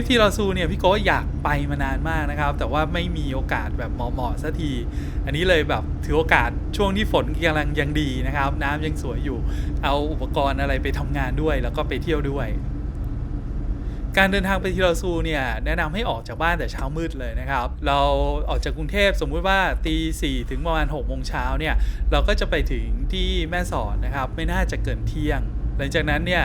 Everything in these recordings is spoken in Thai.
ปทีลอซูเนี่ยพี่โก้อยากไปมานานมากนะครับ แต่ว่าไม่มีโอกาสแบบเหมาะๆสักที อันนี้เลยแบบถือโอกาสช่วงที่ฝนกำลังยังดีนะครับ น้ำยังสวยอยู่ เอาอุปกรณ์อะไรไปทำงานด้วย แล้วก็ไปเที่ยวด้วยการเดินทางไปทีลอซูเนี่ยแนะนำให้ออกจากบ้านแต่เช้ามืดเลยนะครับ เราออกจากกรุงเทพสมมุติว่าตีสี่ถึงประมาณ6กโมงเช้าเนี่ยเราก็จะไปถึงที่แม่สอดนะครับ ไม่น่าจะเกินเที่ยง หลังจากนั้นเนี่ย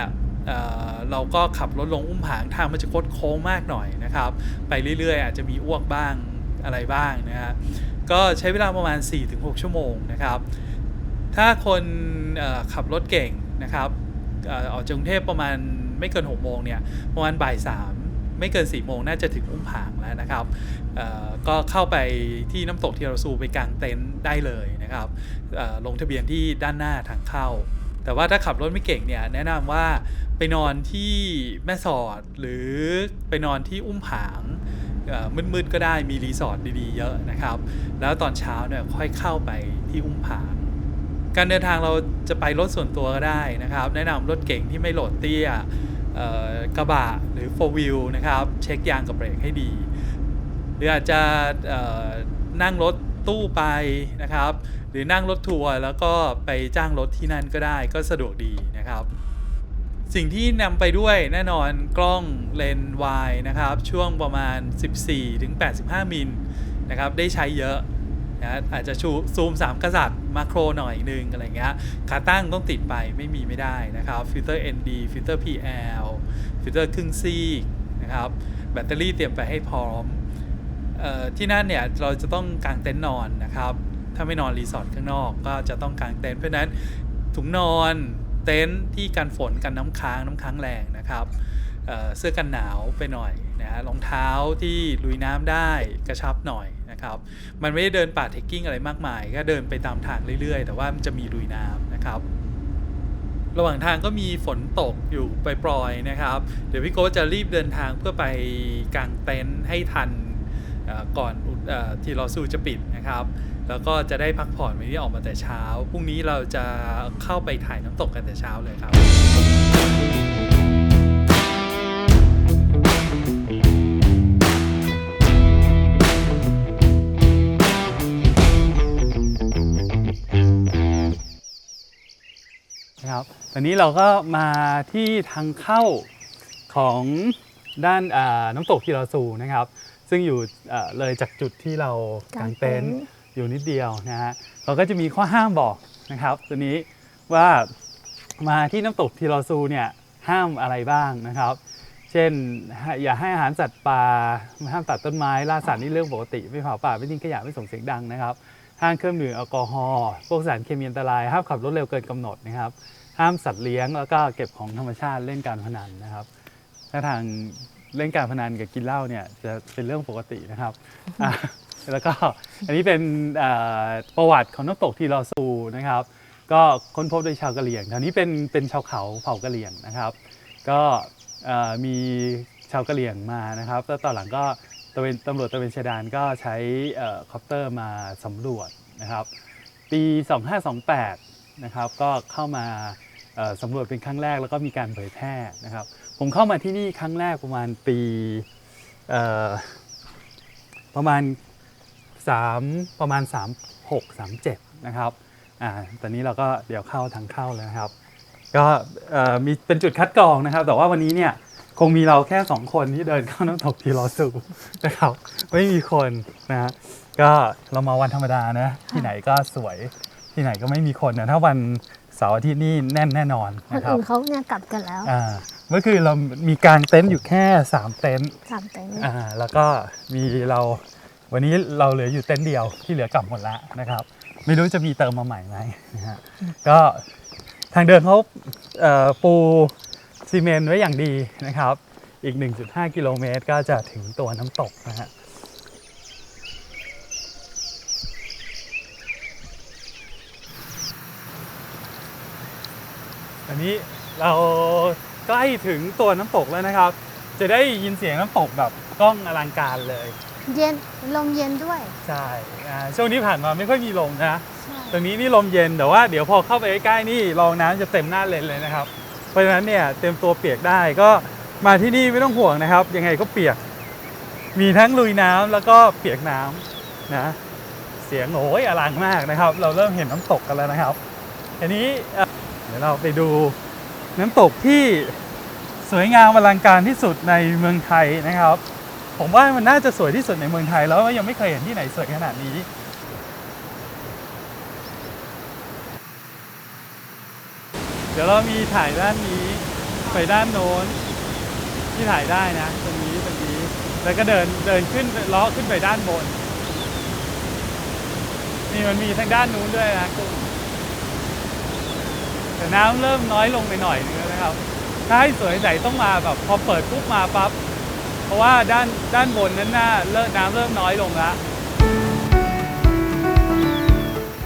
เราก็ขับรถลงอุ้มผางทางมันจะคดโค้งมากหน่อยนะครับ ไปเรื่อยๆ อาจจะมีอ้วกบ้างอะไรบ้างนะฮะก็ใช้เวลาประมาณ 4-6 ชั่วโมงนะครับ ถ้าคนขับรถเก่งนะครับออกจากกรุงเทพประมาณไม่เกิน 6 โมงเนี่ยประมาณบ่ายสามไม่เกิน4โมงน่าจะถึงอุ้มผางแล้วนะครับก็เข้าไปที่น้ำตกเทียรซูไปกางเต็นท์ได้เลยนะครับลงทะเบียนที่ด้านหน้าทางเข้า แต่ว่าถ้าขับรถไม่เก่งเนี่ยแนะนำว่าไปนอนที่แม่สอดหรือไปนอนที่อุ้มผางมืดๆก็ได้มีรีสอร์ทดีๆเยอะนะครับ แล้วตอนเช้าเนี่ยค่อยเข้าไปที่อุ้มผางการเดินทางเราจะไปรถส่วนตัวก็ได้นะครับ แนะนำรถเก่งที่ไม่โหลดเตี้ยกระบะหรือ4 wheel นะครับ เช็คยางกับเบรกให้ดี หรืออาจจะนั่งรถ ตู้ไปนะครับ หรือนั่งรถทัวร์แล้วก็ไปจ้างรถที่นั่นก็ได้ก็สะดวกดีนะครับ สิ่งที่นำไปด้วยแน่นอนกล้องเลนส์วายนะครับ ช่วงประมาณ 14ถึง85 มิลนะครับ ได้ใช้เยอะนะอาจจะชูซูม 3 กษัตริย์มาโครหน่อยนึงอะไรเงี้ยขาตั้งต้องติดไปไม่มีไม่ได้นะครับฟิลเตอร์ ND ฟิลเตอร์ PL ฟิลเตอร์ครึ่งซีกนะครับ แบตเตอรี่เตรียมไปให้พร้อม ที่นั่นเนี่ยเราจะต้องกางเต็นท์นอนนะครับ ถ้าไม่นอนรีสอร์ทข้างนอกก็จะต้องกางเต็นท์เพราะนั้นถุงนอนเต็นท์ที่กันฝนกันน้ำค้างน้ำค้างแรงนะครับเเสื้อกันหนาวไปหน่อยนะฮะรองเท้าที่ลุยน้ำได้กระชับหน่อยนะครับมันไม่ได้เดินป่าเทคกิ้งอะไรมากมาย ก็เดินไปตามทางเรื่อยๆ แต่ว่ามันจะมีลุยน้ำนะครับ ระหว่างทางก็มีฝนตกอยู่ปล่อยๆนะครับ เดี๋ยวพี่โก้จะรีบเดินทางเพื่อไปกางเต็นท์ให้ทัน ก่อนอที่รอซูจะปิดนะครับ แล้วก็จะได้พักผ่อนวันนี้ออกมาแต่เช้า พรุ่งนี้เราจะเข้าไปถ่ายน้ำตกกันแต่เช้าเลยครับนะครับตอนนี้เราก็มาที่ทางเข้าของด้านน้ำตกทีราซูนะครับ ซึ่งอยู่เอ่อเลยจากจุดที่เรากางเต็นท์อยู่นิดเดียวนะฮะเราก็จะมีข้อห้ามบอกนะครับตัวนี้ว่ามาที่น้ำตกทีราซูเนี่ยห้ามอะไรบ้างนะครับ เช่นอย่าให้อาหารสัตว์ป่าห้ามตัดต้นไม้ล่าสัตว์นี่เรื่องปกติไม่เผาป่าไม่ทิ้งขยะไม่ส่งเสียงดังนะครับห้ามเครื่องดื่มแอลกอฮอล์พวกสารเคมีอันตรายห้ามขับรถเร็วเกินกำหนดนะครับ ห้ามสัตว์เลี้ยงแล้วก็เก็บของธรรมชาติเล่นการพนันนะครับถ้าทาง เล่นการพนันกับกินเหล้าเนี่ยจะเป็นเรื่องปกตินะครับอะแล้วก็อันนี้เป็นอ่อประวัติของน้ำตกทีลอซูนะครับ ก็ค้นพบโดยชาวกะเหรี่ยงแถวนี้เป็นเป็นชาวเขาเผ่ากะเหรี่ยงนะครับ ก็เอ่อมีชาวกะเหรี่ยงมานะครับแล้วตอนหลังก็ตะเวนตำรวจตะเวนชายแดนก็ใช้เอ่อคอปเตอร์มาสำรวจนะครับ ปี 2528 นะครับ ก็เข้ามาเอ่อสำรวจเป็นครั้งแรกแล้วก็มีการเผยแพร่นะครับ ผมเข้ามาที่นี่ครั้งแรกประมาณปีเอ่อประมาณ 3 ประมาณ 36 37 นะครับอ่าตอนนี้เราก็เดี๋ยวเข้าทางเข้าแล้วนะครับ ก็เอ่อมีเป็นจุดคัดกรองนะครับ แต่ว่าวันนี้เนี่ยคงมีเราแค่ 2 คนที่เดินเข้าน้ำตกทีลอสูนะครับไม่มีคนนะฮะก็เรามาวันธรรมดานะที่ไหนก็สวยที่ไหนก็ไม่มีคนนะถ้าวันเสาร์อาทิตย์นี่แน่นแน่นอนคนนะครับอื่นเขาเนี่ยกลับกันแล้วอ่า เมื่อคืนเรามีกางเต็นท์อยู่แค่3เต็นท์สามเต็นท์อ่าแล้วก็มีเราวันนี้เราเหลืออยู่เต็นท์เดียวที่เหลือกลับหมดแล้วนะครับ ไม่รู้จะมีเติมมาใหม่ไหมนะฮะก็ทางเดินเขาเอ่อปูซีเมนต์ไว้อย่างดีนะครับ อีก 1.5 กิโลเมตรก็จะถึงตัวน้ำตกนะฮะอันนี้เรา ใกล้ถึงตัวน้ำตกแล้วนะครับ จะได้ยินเสียงน้ำตกแบบกล้องอลังการเลย เย็นลมเย็นด้วย ใช่อ่าช่วงนี้ผ่านมาไม่ค่อยมีลมนะใช่ตรงนี้นี่ลมเย็นแต่ว่าเดี๋ยวพอเข้าไปใกล้ๆนี่รองน้ำจะเต็มหน้าเลนเลยนะครับ เพราะฉะนั้นเนี่ยเต็มตัวเปียกได้ก็มาที่นี่ไม่ต้องห่วงนะครับ ยังไงก็เปียก มีทั้งลุยน้ำแล้วก็เปียกน้ำนะ เสียงโอ้ยอลังมากนะครับ เราเริ่มเห็นน้ำตกกันแล้วนะครับทีนี้เอ่อเดี๋ยวเราไปดู น้ำตกที่สวยงามอลังการที่สุดในเมืองไทยนะครับ ผมว่ามันน่าจะสวยที่สุดในเมืองไทย แล้วยังไม่เคยเห็นที่ไหนสวยขนาดนี้เดี๋ยวเรามีถ่ายด้านนี้ไปด้านโน้นที่ถ่ายได้นะตรงนี้ตรงนี้แล้วก็เดินเดินขึ้นลาะขึ้นไปด้านบนนี่มันมีทางด้านนู้นด้วยนะกุ้ง แต่น้ำเริ่มน้อยลงไปหน่อยนึงนะครับ ถ้าให้สวยใสต้องมาแบบพอเปิดปุ๊บมาปั๊บ เพราะว่าด้านด้านบนนั้นน่าเริ่มน้ำเริ่มน้อยลงแล้ว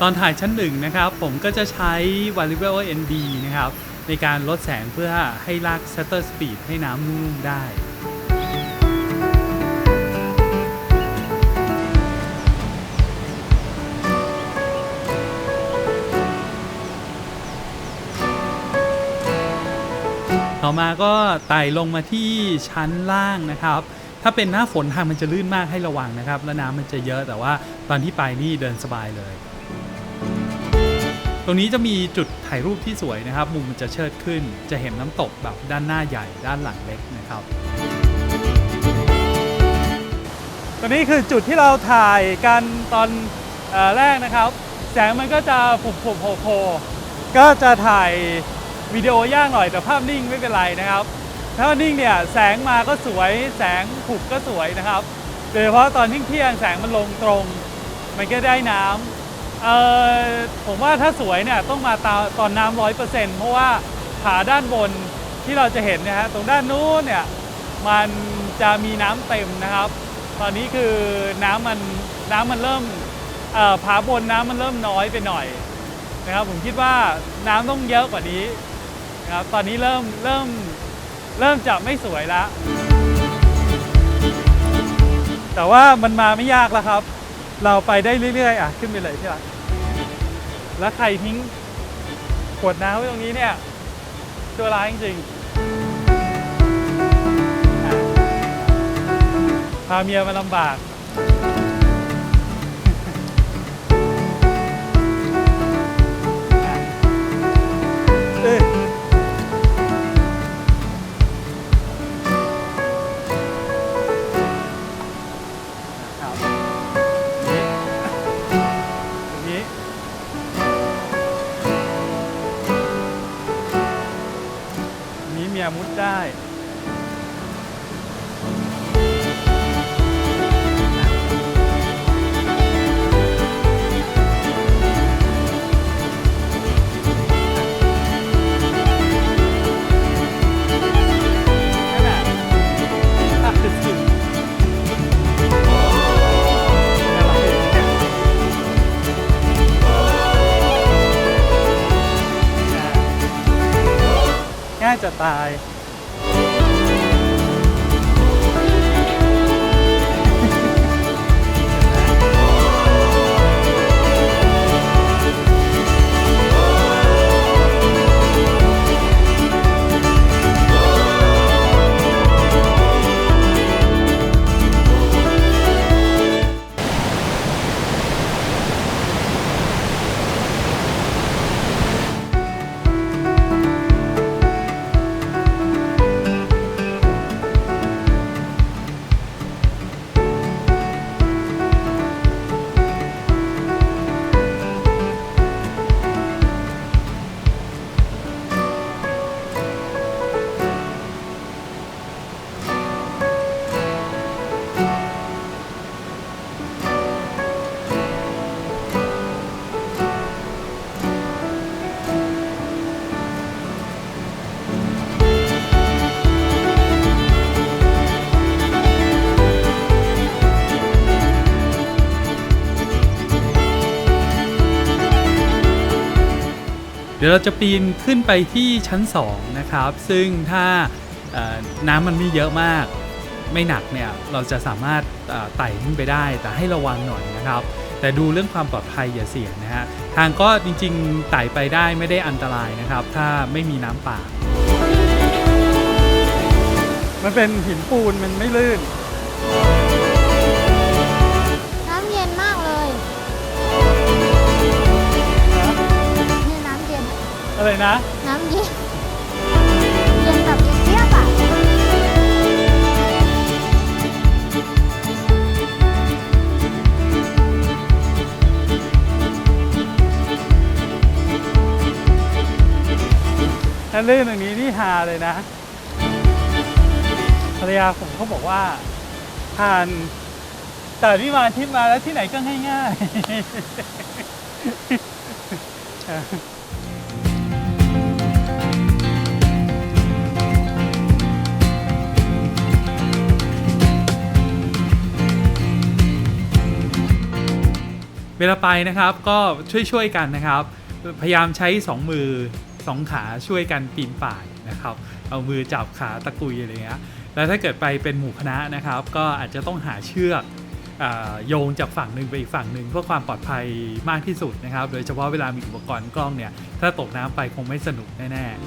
ตอนถ่ายชั้นหนึ่งนะครับ ผมก็จะใช้ variable ND นะครับ ในการลดแสงเพื่อให้ลาก shutter speed ให้น้ำนุ่มๆได้ ต่อมาก็ไต่ลงมาที่ชั้นล่างนะครับ ถ้าเป็นหน้าฝนทางมันจะลื่นมากให้ระวังนะครับ แล้วน้ำมันจะเยอะแต่ว่าตอนที่ไปนี่เดินสบายเลย ตรงนี้จะมีจุดถ่ายรูปที่สวยนะครับ มุมมันจะเชิดขึ้น จะเห็นน้ำตกแบบด้านหน้าใหญ่ด้านหลังเล็กนะครับตรงนี้คือจุดที่เราถ่ายกันตอนอแรกนะครับ แสงมันก็จะผุบผุบโผล่โผล่ก็จะถ่าย วิดีโอยากหน่อยแต่ภาพนิ่งไม่เป็นไรนะครับ ถ้านิ่งเนี่ยแสงมาก็สวยแสงผุบก็สวยนะครับโดยเฉพาะตอนเที่ยงแสงมันลงตรง มันก็ได้น้ำเอ่อผมว่าถ้าสวยเนี่ยต้องมาตาตอนน้ำร้อยเปอร์เซ็นต์เพราะว่าผาด้านบนที่เราจะเห็นนะฮะตรงด้านนู้นเนี่ยมันจะมีน้ำเต็มนะครับ ตอนนี้คือน้ำมันน้ำมันเริ่มผาบนน้ำมันเริ่มน้อยไปหน่อยนะครับผมคิดว่าน้ำต้องเยอะกว่านี้ นะครับ ตอนนี้เริ่มเริ่มเริ่มจะไม่สวยแล้ว แต่ว่ามันมาไม่ยากแล้วครับ เราไปได้เรื่อยๆ อะ ขึ้นไปเลยที่รักแล้วใครทิ้งขวดน้ำไว้ตรงนี้เนี่ย ตัวร้ายจริงๆพาเมียมาลำบาก อย่างนี้เมียมุดได้ จะตาย เดี๋ยวเราจะปีนขึ้นไปที่ชั้น 2 นะครับ ซึ่งถ้าน้ำมันไม่เยอะมากไม่หนักเนี่ยเราจะสามารถไต่ขึ้นไปได้แต่ให้ระวังหน่อยนะครับ แต่ดูเรื่องความปลอดภัยอย่าเสี่ยงนะฮะทางก็จริงๆไต่ไปได้ไม่ได้อันตรายนะครับ ถ้าไม่มีน้ำป่า มันเป็นหินปูนมันไม่ลื่น อะไรนะ น้ำเย็นเย็นแบบเจี๊ยบๆอะถ้าลื่นอย่างนี้นี่ฮาเลยนะ ภรรยาผมเขาบอกว่าทานแต่ที่มาที่มาแล้วที่ไหนก็ง่ายๆ เวลาไปนะครับก็ช่วยๆกันนะครับ พยายามใช้สองมือสองขาช่วยกันปีนป่ายนะครับ เอามือจับขาตะกุยอะไรเงี้ยแล้วถ้าเกิดไปเป็นหมู่คณะนะครับ ก็อาจจะต้องหาเชือกโยงจากฝั่งหนึ่งไปอีกฝั่งหนึ่งเพื่อความปลอดภัยมากที่สุดนะครับ โดยเฉพาะเวลามีอุปกรณ์กล้องเนี่ย ถ้าตกน้ำไปคงไม่สนุกแน่ๆ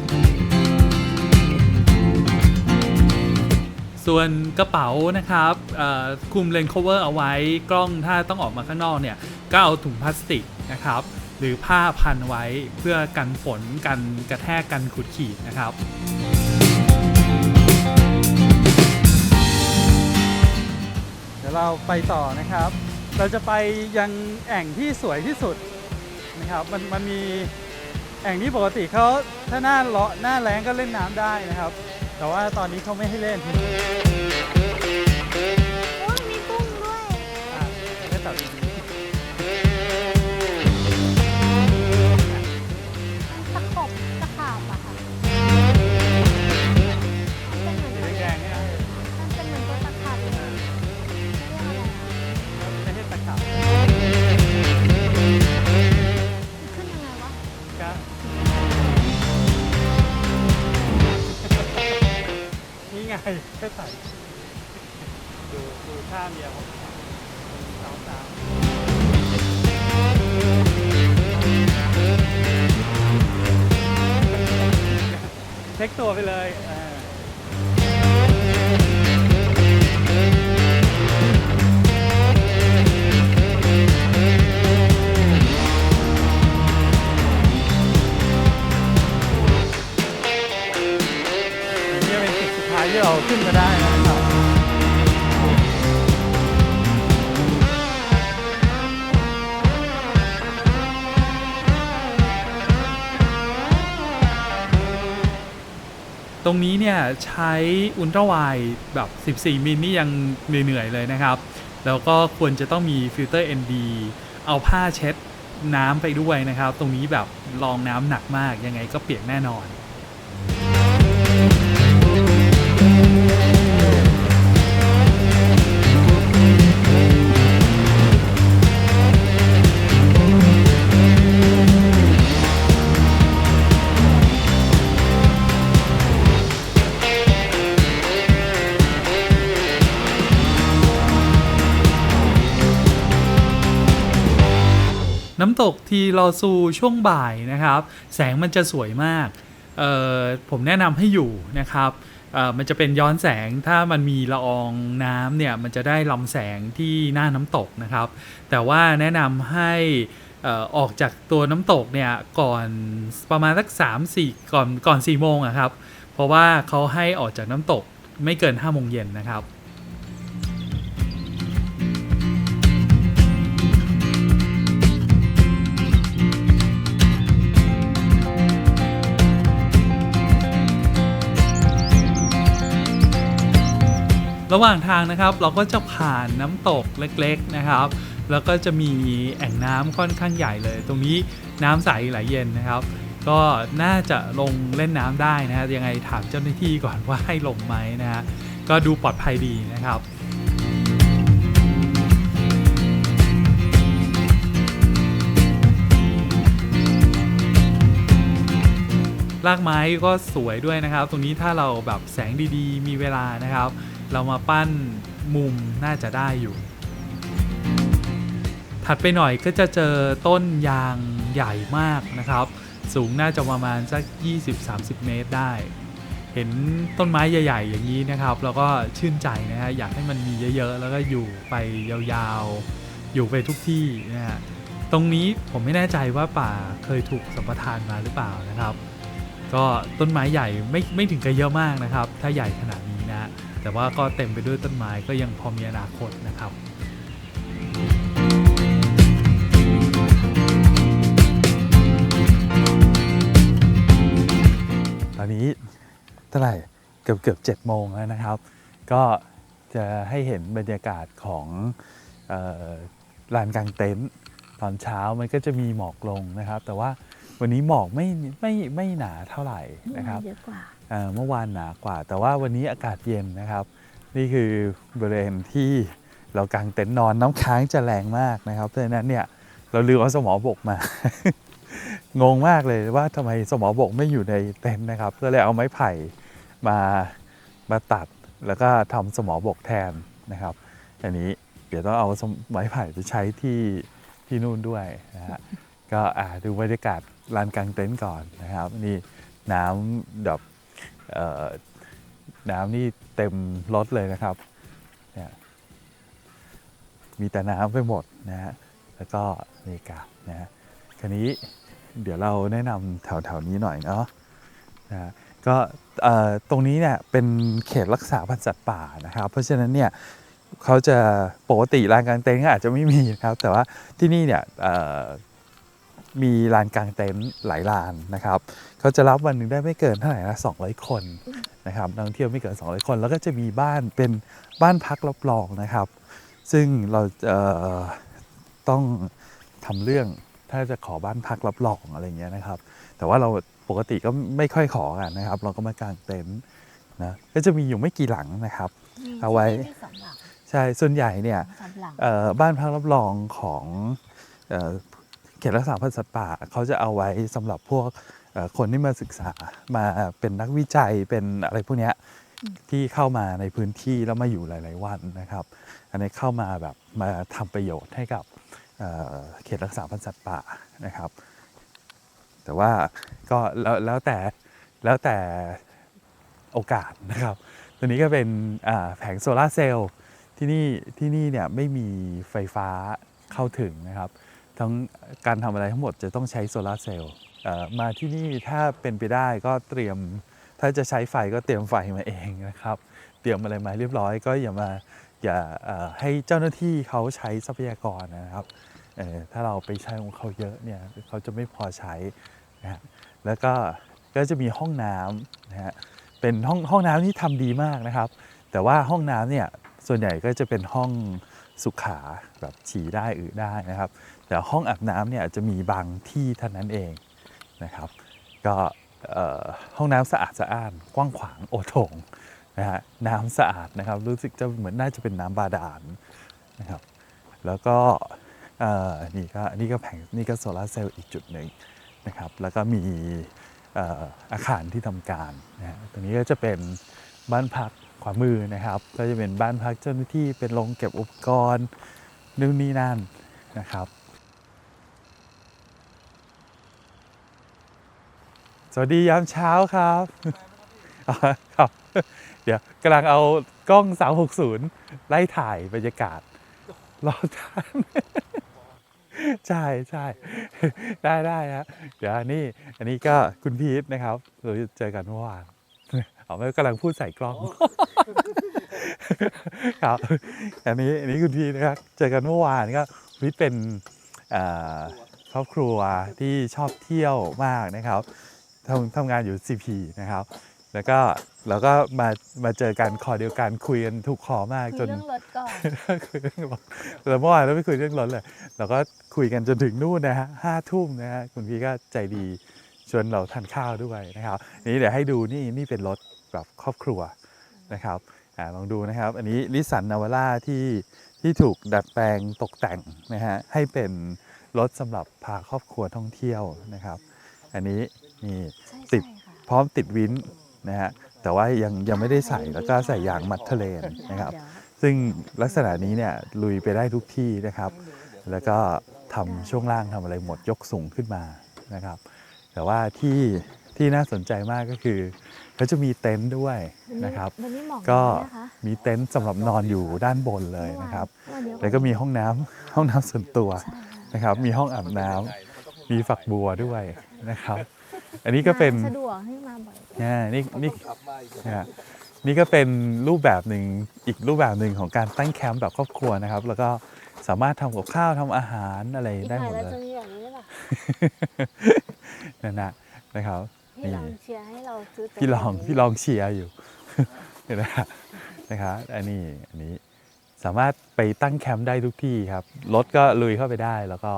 ส่วนกระเป๋านะครับคุมเลนส์ cover เอาไว้กล้องถ้าต้องออกมาข้างนอกเนี่ย ก็เอาถุงพลาสติกนะครับ หรือผ้าพันไว้เพื่อกันฝนกันกระแทกกันขุดขีดนะครับเดี๋ยวเราไปต่อนะครับ เราจะไปยังแอ่งที่สวยที่สุดนะครับมันมันมีแอ่งที่ปกติเขาถ้าหน้าเลาะหน้าแรงก็เล่นน้ำได้นะครับ แต่ว่าตอนนี้เขาไม่ให้เล่น ไงแค่ใส่ดูดูท่าเมียผมสาวสาวเช็คตัวไปเลย รงนี้เนี่ยใช้อุลตร้าไวด์แบบ 14 มิลนี่ยังเหนื่อยๆเลยนะครับ แล้วก็ควรจะต้องมีฟิลเตอร์ ND เอาผ้าเช็ดน้ำไปด้วยนะครับ ตรงนี้แบบรองน้ำหนักมากยังไงก็เปียกแน่นอน ตกทีรอซูช่วงบ่ายนะครับ แสงมันจะสวยมากผมแนะนำให้อยู่นะครับมันจะเป็นย้อนแสงถ้ามันมีละอองน้ำเนี่ยมันจะได้ลำแสงที่หน้าน้ำตกนะครับ แต่ว่าแนะนำให้ออออกจากตัวน้ำตกเนี่ยก่อนประมาณสัก3 4ก่อนก่อน4โมงอะครับ เพราะว่าเขาให้ออกจากน้ำตกไม่เกิน5โมงเย็นนะครับ ระหว่างทางนะครับเราก็จะผ่านน้ำตกเล็กๆนะครับ แล้วก็จะมีแอ่งน้ำค่อนข้างใหญ่เลย ตรงนี้น้ำใสไหลเย็นนะครับ ก็น่าจะลงเล่นน้ำได้นะฮะยังไงถามเจ้าหน้าที่ก่อนว่าให้ลงไหมนะฮะก็ดูปลอดภัยดีนะครับรากไม้ก็สวยด้วยนะครับ ตรงนี้ถ้าเราแบบแสงดีๆ มีเวลานะครับ เรามาปั้นมุมน่าจะได้อยู่ ถัดไปหน่อยก็จะเจอต้นยางใหญ่มากนะครับ สูงน่าจะประมาณสัก 20-30 เมตรได้ เห็นต้นไม้ใหญ่ ๆ อย่างนี้นะครับ แล้วก็ชื่นใจนะฮะอยากให้มันมีเยอะๆ แล้วก็อยู่ไปยาวๆ อยู่ไปทุกที่นะฮะตรงนี้ผมไม่แน่ใจว่าป่าเคยถูกสัมปทานมาหรือเปล่านะครับ ก็ต้นไม้ใหญ่ไม่ไม่ถึงกับเยอะมากนะครับ ถ้าใหญ่ขนาดนี้นะ แต่ว่าก็เต็มไปด้วยต้นไม้ก็ยังพอมีอนาคตนะครับตอนนี้เท่าไหร่เกือบเกือบเจ็ดโมงแล้วนะครับ ก็จะให้เห็นบรรยากาศของเออลานกลางเต็นท์ตอนเช้ามันก็จะมีหมอกลงนะครับ แต่ว่าวันนี้หมอกไม่ไม่ไม่หนาเท่าไหร่นะครับเยอะกว่า เมื่อวานหนากว่า แต่ว่าวันนี้อากาศเย็นนะครับ นี่คือบริเวณที่เรากางเต็นท์นอนน้ำค้างจะแรงมากนะครับเพราะฉะนั้นเนี่ยเราลืมเอาสมอบกมา งงมากเลยว่าทำไมสมอบกไม่อยู่ในเต็นท์นะครับก็เลยเอาไม้ไผ่มามาตัดแล้วก็ทำสมอบกแทนนะครับอันนี้เดี๋ยวต้องเอาไม้ไผ่ไปใช้ที่ที่นู่นด้วยนะฮะก็อ่าดูบรรยากาศลานกลางเต็นท์ก่อนนะครับ นี่น้ำแบบ น้ำนี่เต็มรถเลยนะครับเนี่ยมีแต่น้ำไปหมดนะฮะแล้วก็บรรยากาศนะฮะคันนี้เดี๋ยวเราแนะนำแถวๆนี้หน่อยเนาะนะฮะก็ตรงนี้เนี่ยเป็นเขตรักษาพันธุ์สัตว์ป่านะครับ เพราะฉะนั้นเนี่ยเขาจะปกติลานกลางเต็นท์ก็อาจจะไม่มีนะครับ แต่ว่าที่นี่เนี่ย มีลานกลางเต็นท์หลายลานนะครับเขาจะรับวันหนึ่งได้ไม่เกินเท่าไหร่นะ200 คนนะครับนักท่องเที่ยวไม่เกิน 200 คน แล้วก็จะมีบ้านเป็นบ้านพักรับรองนะครับ ซึ่งเราเอ่อต้องทำเรื่องถ้าจะขอบ้านพักรับรองอะไรเงี้ยนะครับ แต่ว่าเราปกติก็ไม่ค่อยขอกันนะครับ เราก็มากางเต็นท์นะก็จะมีอยู่ไม่กี่หลังนะครับ เอาไว้มีสองหลังใช่ส่วนใหญ่เนี่ยสามหลังเอ่อบ้านพักรับรองของ เอ่อเขตรักษาพันธุ์สัตว์ป่าเขาจะเอาไว้สำหรับพวกเอ่อคนที่มาศึกษามาเป็นนักวิจัยเป็นอะไรพวกเนี้ยที่เข้ามาในพื้นที่แล้วมาอยู่หลาย ๆ วันนะครับ อันนี้เข้ามาแบบมาทำประโยชน์ให้กับเอ่อเขตรักษาพันธุ์สัตว์ป่านะครับ แต่ว่าก็แล้วแล้วแต่แล้วแต่โอกาสนะครับ ตัวนี้ก็เป็นอ่าแผงโซลาร์เซลล์ที่นี่ที่นี่เนี่ยไม่มีไฟฟ้าเข้าถึงนะครับ ทั้งการทำอะไรทั้งหมดจะต้องใช้โซลาร์เซลล์มาที่นี่ถ้าเป็นไปได้ก็เตรียม ถ้าจะใช้ไฟก็เตรียมไฟมาเองนะครับ เตรียมอะไรมาเรียบร้อยก็อย่ามาอย่าให้เจ้าหน้าที่เขาใช้ทรัพยากรนะครับถ้าเราไปใช้ของเขาเยอะเนี่ยเขาจะไม่พอใช้นะฮะแล้วก็ก็จะมีห้องน้ำนะฮะเป็นห้องห้องน้ำที่ทำดีมากนะครับ แต่ว่าห้องน้ำเนี่ยส่วนใหญ่ก็จะเป็นห้องสุขาแบบฉี่ได้อือได้นะครับ แต่ห้องอาบน้ำเนี่ยจะมีบางที่เท่านั้นเองนะครับ ก็ห้องน้ำสะอาดสะอ้านกว้างขวางโอโถงนะฮะน้ำสะอาดนะครับ รู้สึกจะเหมือนน่าจะเป็นน้ำบาดาลนะครับ แล้วก็นี่ก็นี่ก็แผงนี่ก็โซลาเซลล์อีกจุดหนึ่งนะครับ แล้วก็มีอาคารที่ทำการนะฮะตรงนี้ก็จะเป็นบ้านพักขวามือนะครับ ก็จะเป็นบ้านพักเจ้าหน้าที่เป็นโรงเก็บอุปกรณ์นู่นนี่นั่นนะครับ สวัสดียามเช้าครับครับ เดี๋ยวกำลังเอากล้อง 360 ไล่ถ่ายบรรยากาศรอบทานใช่ใช่ได้ได้ฮะเดี๋ยวนนี้อันนี้ก็คุณพีทนะครับเราเจอกันเมื่อวานเอาไม่กำลังพูดใส่กล้อง ครับ อันนี้อันนี้คุณพีทนะครับ เจอกันเมื่อวานก็พีทเป็นครอบครัวที่ชอบเที่ยวมากนะครับ ทำทำงานอยู่ CP นะครับ แล้วก็เราก็มามาเจอกันคอเดียวกันคุยกันถูกคอมากคุยจนเรื่องรถก่อน คุยเรื่องรถแล้วเมื่อวานเราไม่คุยเรื่องรถเลยเราก็คุยกันจนถึงนู่นนะฮะห้าทุ่มนะฮะคุณพี่ก็ใจดีชวนเราทานข้าวด้วยนะครับนี่เดี๋ยวให้ดูนี่นี่เป็นรถแบบครอบครัวนะครับอ่าลองดูนะครับ อันนี้ลิสันนาวาร่าที่ที่ถูกดัดแปลงตกแต่งนะฮะให้เป็นรถสำหรับพาครอบครัวท่องเที่ยวนะครับ อันนี้ นี่ใช่ติดใช่ค่ะพร้อมติดวินนะฮะแต่ว่ายังยังไม่ได้ใส่แล้วก็ใส่ยางมัดทะเลนนะครับเดี๋ยวซึ่งลักษณะนี้เนี่ยลุยไปได้ทุกที่นะครับ แล้วก็ทำช่วงล่างทำอะไรหมดยกสูงขึ้นมานะครับ แต่ว่าที่ที่น่าสนใจมากก็คือเขาจะมีเต็นท์ด้วยนะครับวันนี้หมอกก็น้อยนะคะมีเต็นท์สำหรับนอนอยู่ด้านบนเลยนะครับเมื่อวานเดี๋ยแล้วก็มีห้องน้ำห้องน้ำส่วนตัวใช่ค่ะนะครับ มีห้องอาบน้ำมีฝักบัวด้วยนะครับ อันนี้ก็เป็นสะดวกให้มาบ่อยอ่านี่นี่อ่านี่ก็เป็นรูปแบบหนึ่งอีกรูปแบบหนึ่งของการตั้งแคมป์แบบครอบครัวนะครับ แล้วก็สามารถทำกับข้าวทำอาหารอะไรอีกได้หหน่มอยดเราเลจะยมีแบบนี้หรอนั่นนะนะครับพี่ลองเชียร์ให้เราซื้อเต็นท์พี่ลองแบบนี้พี่ลองเชียร์อยู่เห็นไหมครับนะครับอันนี้อันนี้สามารถไปตั้งแคมป์ได้ทุกที่ครับรถก็ลุยเข้าไปได้แล้วก็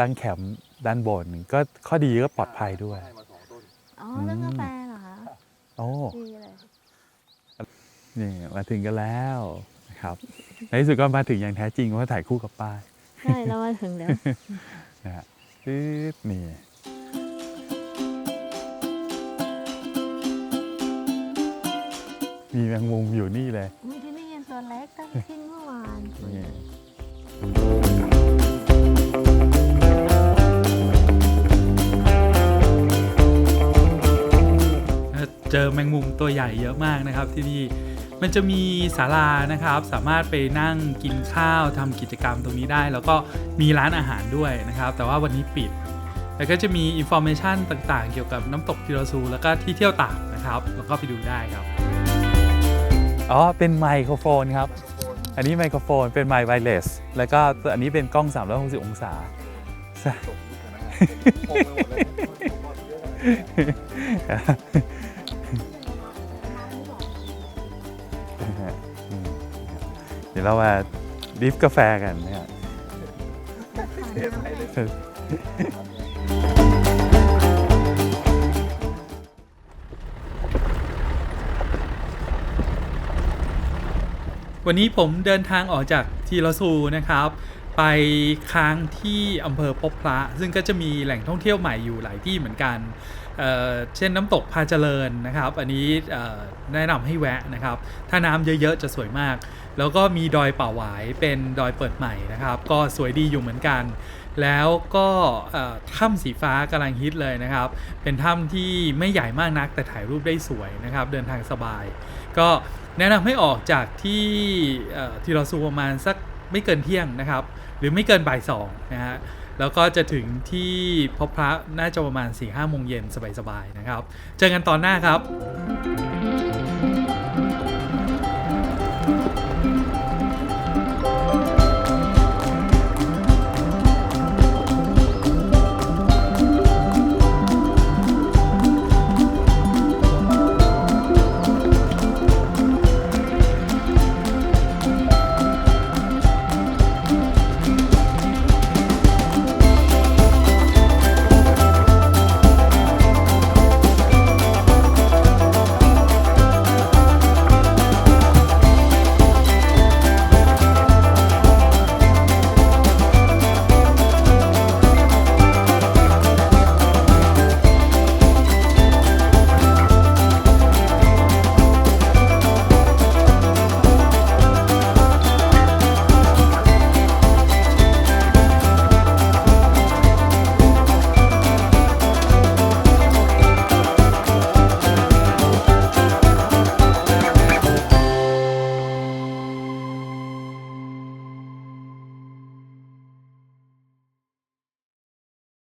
ตั้งแคมป์ ด้านบนก็ข้อดีก็ปลอดภัยด้วย อ๋อเรื่องกาแฟเหรอคะโอ้ดีเลยนี่มาถึงกันแล้วนะครับในที่สุดก็มาถึงอย่างแท้จริงเพราะถ่ายคู่กับป้ายใช่เรามาถึงแล้วนะฮะปึ๊บนี่มีแมงมุมอยู่นี่เลยอุ้ยที่ไม่เย็นตัวเล็กตั้งทิ้งเมื่อวาน เจอแมงมุมตัวใหญ่เยอะมากนะครับที่นี่มันจะมีศาลานะครับ สามารถไปนั่งกินข้าวทำกิจกรรมตรงนี้ได้ แล้วก็มีร้านอาหารด้วยนะครับ แต่ว่าวันนี้ปิด แล้วก็จะมีอินโฟ a t ชันต่างๆ เกี่ยวกับน้ำตกทิโรซู แล้วก็ที่เที่ยวต่างนะครับ แล้วก็ไปดูได้ครับ อ๋อ เป็นไมโครโฟนครับ อันนี้ไมโครโฟนเป็นไมค์ไวเลส แล้วก็อันนี้เป็นกล้อง 360 องศา เดี๋ยวเรามาดริฟกาแฟกันนะครับวันนี้ผมเดินทางออกจากทีละซูนะครับ ไปค้างที่อำเภอพบพระ ซึ่งก็จะมีแหล่งท่องเที่ยวใหม่อยู่หลายที่เหมือนกัน เเช่นน้ำตกพาเจริญนะครับ อันนี้แนะนำให้แวะนะครับ ถ้าน้ำเยอะๆจะสวยมาก แล้วก็มีดอยป่าหวายเป็นดอยเปิดใหม่นะครับ ก็สวยดีอยู่เหมือนกัน แล้วก็ถ้ำสีฟ้ากำลังฮิตเลยนะครับ เป็นถ้ำที่ไม่ใหญ่มากนักแต่ถ่ายรูปได้สวยนะครับ เดินทางสบาย ก็แนะนำให้ออกจากที่เอ่อทีรอซูประมาณสักไม่เกินเที่ยงนะครับ หรือไม่เกินบ่ายสองนะฮะ แล้วก็จะถึงที่พบพระน่าจะประมาณ4ี่ห้าโมงเย็นสบายๆนะครับ เจอกันตอนหน้าครับ